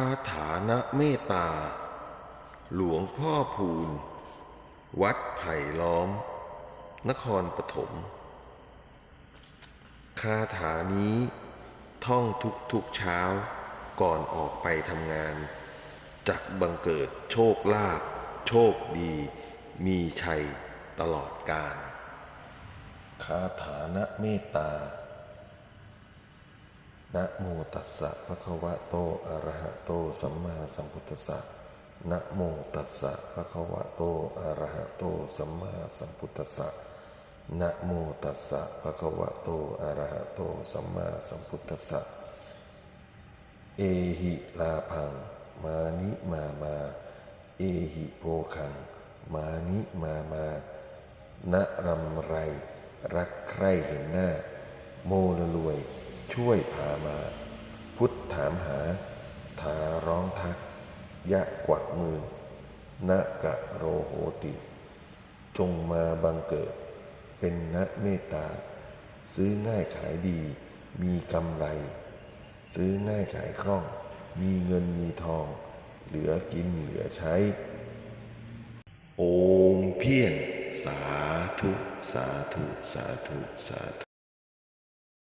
าถานะเมตตา หลวงพ่อพูน วัดไผ่ล้อม นครปฐม คาถานี้ท่องทุกทุกเช้าก่อนออกไปทำงาน จักบังเกิดโชคลาภโชคดี มีชัยตลอดกาลคาถานะเมตตา นะโมตัสสะภะคะวะโตอะระหะโตสัมมาสัมพุทธัสสะนะโมตัสสะภะคะวะโตอะระหะโตสัมมาสัมพุทธัสสะนะโมตัสสะภะคะวะโตอะระหะโตสัมมาสัมพุทธัสสะเอหิลาพัง มานิมามา เอหิโภคัง มานิมามานะรำไร รักใครเห็นหน้า โมละรวย ช่วยพามา พุทธถามหา ทาร้องทัก ยะกวักมือนะกะโรโหติ จงมาบังเกิด เป็นนะเมตตา ซื้อง่ายขายดี มีกำไร ซื้อง่ายขายคล่อง มีเงินมีทอง เหลือกินเหลือใช้ โอมเพียงสาธุ สาธุ สาธุ สาธุ